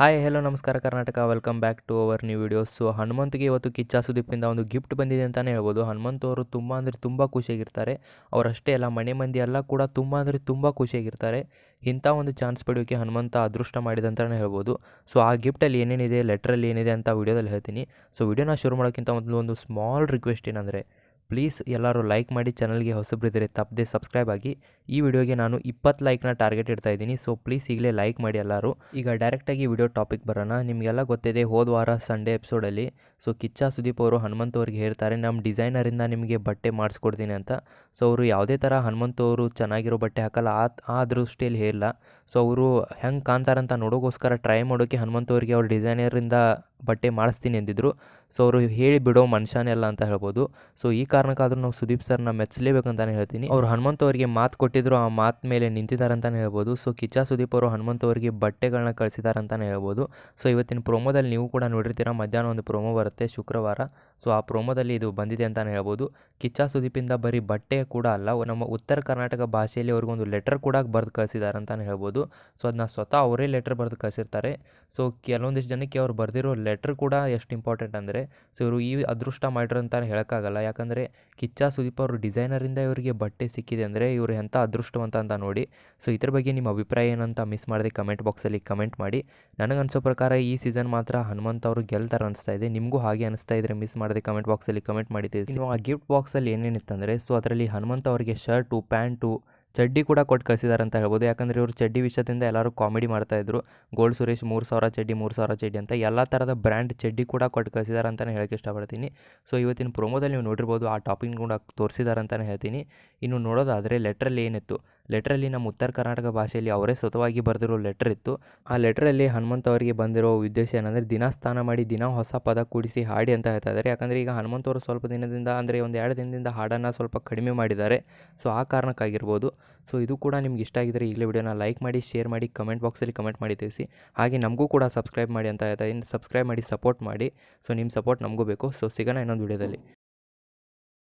Hi hello ನಮಸ್ಕಾರ Karnataka. Welcome back to our new video so ಹನುಮಂತ್ಗೆ ಇವತ್ತು ಕಿಚ್ಚ ಸುದೀಪಿಂದ ಒಂದು gift ಬಂದಿದೆ ಅಂತಲೇ ಹೇಳ್ಬೋದು. ಹನುಮಂತ್ ಅವರು ತುಂಬ ಅಂದರೆ ತುಂಬ ಖುಷಿಯಾಗಿರ್ತಾರೆ. ಅವರಷ್ಟೇ ಅಲ್ಲ, ಮನೆ ಮಂದಿ ಎಲ್ಲ ಕೂಡ ತುಂಬ ಅಂದರೆ ತುಂಬ ಖುಷಿಯಾಗಿರ್ತಾರೆ. ಇಂಥ ಒಂದು ಚಾನ್ಸ್ ಪಡೆಯೋಕ್ಕೆ ಹನುಮಂತ ಅದೃಷ್ಟ ಮಾಡಿದಂತಲೇ ಹೇಳ್ಬೋದು. ಸೊ ಆ ಗಿಫ್ಟಲ್ಲಿ ಏನೇನಿದೆ ಲೆಟ್ರಲ್ಲಿ ಏನಿದೆ ಅಂತ ವೀಡಿಯೋದಲ್ಲಿ ಹೇಳ್ತೀನಿ. ಸೊ ವಿಡಿಯೋನ ಶುರು ಮಾಡೋಕ್ಕಿಂತ ಮೊದಲು ಒಂದು ಸ್ಮಾಲ್ ರಿಕ್ವೆಸ್ಟ್ ಏನಂದರೆ ಪ್ಲೀಸ್ ಎಲ್ಲರೂ ಲೈಕ್ ಮಾಡಿ ಚಾನಲ್ಗೆ ಹೊಸಬ್ರಿದ್ದರೆ ತಪ್ಪದೆ ಸಬ್ಸ್ಕ್ರೈಬ್ ಆಗಿ. ಈ ವಿಡಿಯೋಗೆ ನಾನು ಇಪ್ಪತ್ತು ಲೈಕ್ನ ಟಾರ್ಗೆಟ್ ಇಡ್ತಾ ಇದ್ದೀನಿ ಸೊ ಪ್ಲೀಸ್ ಈಗಲೇ ಲೈಕ್ ಮಾಡಿ ಎಲ್ಲರೂ. ಈಗ ಡೈರೆಕ್ಟಾಗಿ ವಿಡಿಯೋ ಟಾಪಿಕ್ ಬರೋಣ. ನಿಮಗೆಲ್ಲ ಗೊತ್ತಿದೆ ಹೋದ ವಾರ ಸಂಡೇ ಎಪಿಸೋಡಲ್ಲಿ ಸೊ ಕಿಚ್ಚ ಸುದೀಪ್ ಅವರು ಹನುಮಂತ್ ಅವ್ರಿಗೆ ಹೇಳ್ತಾರೆ ನಮ್ಮ ಡಿಸೈನರಿಂದ ನಿಮಗೆ ಬಟ್ಟೆ ಮಾಡಿಸ್ಕೊಡ್ತೀನಿ ಅಂತ. ಸೊ ಅವರು ಯಾವುದೇ ಥರ ಹನುಮಂತ್ ಅವರು ಚೆನ್ನಾಗಿರೋ ಬಟ್ಟೆ ಹಾಕಲ್ಲ, ಆ ಆ ದೃಷ್ಟಿಯಲ್ಲಿ ಹೇಳಿಲ್ಲ. ಸೊ ಅವರು ಹೆಂಗೆ ಕಾಣ್ತಾರಂತ ನೋಡೋಕ್ಕೋಸ್ಕರ ಟ್ರೈ ಮಾಡೋಕ್ಕೆ ಹನುಮಂತ್ ಅವರಿಗೆ ಅವ್ರ ಡಿಸೈನರಿಂದ ಬಟ್ಟೆ ಮಾಡಿಸ್ತೀನಿ ಅಂದಿದ್ರು. ಸೊ ಅವರು ಹೇಳಿ ಬಿಡೋ ಮನುಷ್ಯನೇ ಅಲ್ಲ ಅಂತ ಹೇಳ್ಬೋದು. ಸೊ ಈ ಕಾರಣಕ್ಕಾದರೂ ನಾವು ಸುದೀಪ್ ಸರ್ನ ಮೆಚ್ಚಲೇಬೇಕಂತಲೇ ಹೇಳ್ತೀನಿ. ಅವರು ಹನುಮಂತ ಅವರಿಗೆ ಮಾತು ಕೊಟ್ಟಿದ್ರು, ಆ ಮಾತು ಮೇಲೆ ನಿಂತಿದ್ದಾರೆ ಅಂತಲೇ ಹೇಳ್ಬೋದು. ಸೊ ಕಿಚ್ಚ ಸುದೀಪ್ ಅವರು ಹನುಮಂತ ಅವರಿಗೆ ಬಟ್ಟೆಗಳನ್ನ ಕಳಿಸಿದ್ದಾರೆ ಅಂತಲೇ ಹೇಳ್ಬೋದು. ಸೊ ಇವತ್ತಿನ ಪ್ರೊಮೋದಲ್ಲಿ ನೀವು ಕೂಡ ನೋಡಿರ್ತೀರ, ಮಧ್ಯಾಹ್ನ ಒಂದು ಪ್ರೋಮೋ ಬರುತ್ತೆ. ಶುಕ್ರವಾರ. ಸೊ ಆ ಪ್ರೋಮೋದಲ್ಲಿ ಇದು ಬಂದಿದೆ ಅಂತಲೇ ಹೇಳ್ಬೋದು. ಕಿಚ್ಚ ಸುದೀಪಿಂದ ಬರೀ ಬಟ್ಟೆ ಕೂಡ ಅಲ್ಲ, ನಮ್ಮ ಉತ್ತರ ಕರ್ನಾಟಕ ಭಾಷೆಯಲ್ಲಿ ಅವ್ರಿಗೊಂದು ಲೆಟರ್ ಕೂಡ ಬರೆದು ಕಳಿಸಿದ್ದಾರೆ ಅಂತಲೇ ಹೇಳ್ಬೋದು. ಸೊ ಅದನ್ನ ಸ್ವತಃ ಅವರೇ ಲೆಟರ್ ಬರೆದು ಕಳಿಸಿರ್ತಾರೆ. ಸೊ ಕೆಲವೊಂದಿಷ್ಟು ಜನಕ್ಕೆ ಅವ್ರು ಬರೆದಿರೋ ಲೆಟರ್ ಕೂಡ ಎಷ್ಟು ಇಂಪಾರ್ಟೆಂಟ್ ಅಂದರೆ ಸೊ ಇವರು ಈ ಅದೃಷ್ಟ ಮಾಡಿರೋ ಅಂತ ಹೇಳೋಕ್ಕಾಗಲ್ಲ. ಯಾಕಂದರೆ, ಕಿಚ್ಚ ಸುದೀಪ್ ಅವರು ಡಿಸೈನರಿಂದ ಇವರಿಗೆ ಬಟ್ಟೆ ಸಿಕ್ಕಿದೆ ಅಂದರೆ, ಇವರು ಎಂಥ ಅದೃಷ್ಟವಂತ ಅಂತ ನೋಡಿ. ಸೊ ಇದ್ರ ಬಗ್ಗೆ ನಿಮ್ಮ ಅಭಿಪ್ರಾಯ ಏನಂತ ಮಿಸ್ ಮಾಡದೆ ಕಮೆಂಟ್ ಬಾಕ್ಸಲ್ಲಿ ಕಮೆಂಟ್ ಮಾಡಿ. ನನಗೆ ಅನಿಸೋ ಪ್ರಕಾರ ಈ ಸೀಸನ್ ಮಾತ್ರ ಹನುಮಂತ್ ಅವರು ಗೆಲ್ತಾರೆ ಅನಿಸ್ತಾ ಇದೆ. ನಿಮಗೂ ಹಾಗೆ ಅನಿಸ್ತಾ ಇದ್ರೆ ಮಿಸ್ ಮಾಡದೆ ಕಮೆಂಟ್ ಬಾಕ್ಸಲ್ಲಿ ಕಮೆಂಟ್ ಮಾಡಿ ತಿಳಿಸಿ. ಇನ್ನು ಆ ಗಿಫ್ಟ್ ಬಾಕ್ಸಲ್ಲಿ ಏನೇನಿತ್ತಂದರೆ ಸೊ ಅದರಲ್ಲಿ ಹನುಮಂತ ಅವರಿಗೆ ಶರ್ಟು ಪ್ಯಾಂಟು ಚಡ್ಡಿ ಕೂಡ ಕೊಟ್ಟು ಕಳಿಸಿದ್ದಾರೆ ಅಂತ ಹೇಳ್ಬೋದು. ಯಾಕಂದರೆ ಇವರು ಚಡ್ಡಿ ವಿಷಯದಿಂದ ಎಲ್ಲರೂ ಕಾಮಿಡಿ ಮಾಡ್ತಾಯಿದ್ರು ಗೋಲ್ಡ್ ಸುರೇಶ್ ಮೂರು ಸಾವಿರ ಚಡ್ಡಿ, ಮೂರು ಸಾವಿರ ಚಡ್ಡಿ ಅಂತ ಎಲ್ಲ ಥರದ ಬ್ರ್ಯಾಂಡ್ ಚಡ್ಡಿ ಕೂಡ ಕೊಟ್ಟು ಕಳಿಸಿದ್ದಾರೆ ಅಂತಲೇ ಹೇಳೋಕ್ಕೆ ಇಷ್ಟಪಡ್ತೀನಿ. ಸೊ ಇವತ್ತಿನ ಪ್ರೊಮೋದಲ್ಲಿ ನೀವು ನೋಡಿರ್ಬೋದು, ಆ ಟಾಪಿಕ್ ಕೂಡ ತೋರಿಸಿದ್ದಾರೆ ಅಂತಲೇ ಹೇಳ್ತೀನಿ. ಇನ್ನು ನೋಡೋದಾದರೆ ಲೆಟ್ರಲ್ಲಿ ಏನಿತ್ತು ಲೆಟ್ರಲ್ಲಿ ನಮ್ಮ ಉತ್ತರ ಕರ್ನಾಟಕ ಭಾಷೆಯಲ್ಲಿ ಅವರೇ ಸ್ವತವಾಗಿ ಬರೆದಿರೋ ಲೆಟ್ರ್ ಇತ್ತು. ಆ ಲೆಟ್ರಲ್ಲಿ ಹನುಮಂತ ಅವರಿಗೆ ಬಂದಿರೋ ಉದ್ದೇಶ ಏನಂದರೆ, ದಿನ ಸ್ನಾನ ಮಾಡಿ, ದಿನ ಹೊಸ ಪದ ಕೂಡಿಸಿ ಹಾಡಿ ಅಂತ ಹೇಳ್ತಾ ಇದ್ದಾರೆ. ಯಾಕಂದರೆ ಈಗ ಹನುಮಂತ ಅವರು ಸ್ವಲ್ಪ ದಿನದಿಂದ ಅಂದರೆ ಒಂದು ಎರಡು ದಿನದಿಂದ ಹಾಡನ್ನು ಸ್ವಲ್ಪ ಕಡಿಮೆ ಮಾಡಿದ್ದಾರೆ. ಸೊ ಆ ಕಾರಣಕ್ಕಾಗಿರ್ಬೋದು. ಸೊ ಇದು ಕೂಡ ನಿಮ್ಗೆ ಇಷ್ಟ ಆಗಿದ್ದರೆ ಈಗಲೇ ವಿಡಿಯೋನ ಲೈಕ್ ಮಾಡಿ ಶೇರ್ ಮಾಡಿ ಕಮೆಂಟ್ ಬಾಕ್ಸಲ್ಲಿ ಕಮೆಂಟ್ ಮಾಡಿ ತಿಳಿಸಿ. ಹಾಗೆ ನಮಗೂ ಕೂಡ ಸಬ್ಸ್ಕ್ರೈಬ್ ಮಾಡಿ ಅಂತ ಹೇಳ್ತಾ ಇದ್ದೀನಿ. ಸಬ್ಸ್ಕ್ರೈಬ್ ಮಾಡಿ ಸಪೋರ್ಟ್ ಮಾಡಿ. ಸೊ ನಿಮ್ಮ ಸಪೋರ್ಟ್ ನಮಗೂ ಬೇಕು. ಸೊ ಸಿಗೋಣ ಇನ್ನೊಂದು ವಿಡಿಯೋದಲ್ಲಿ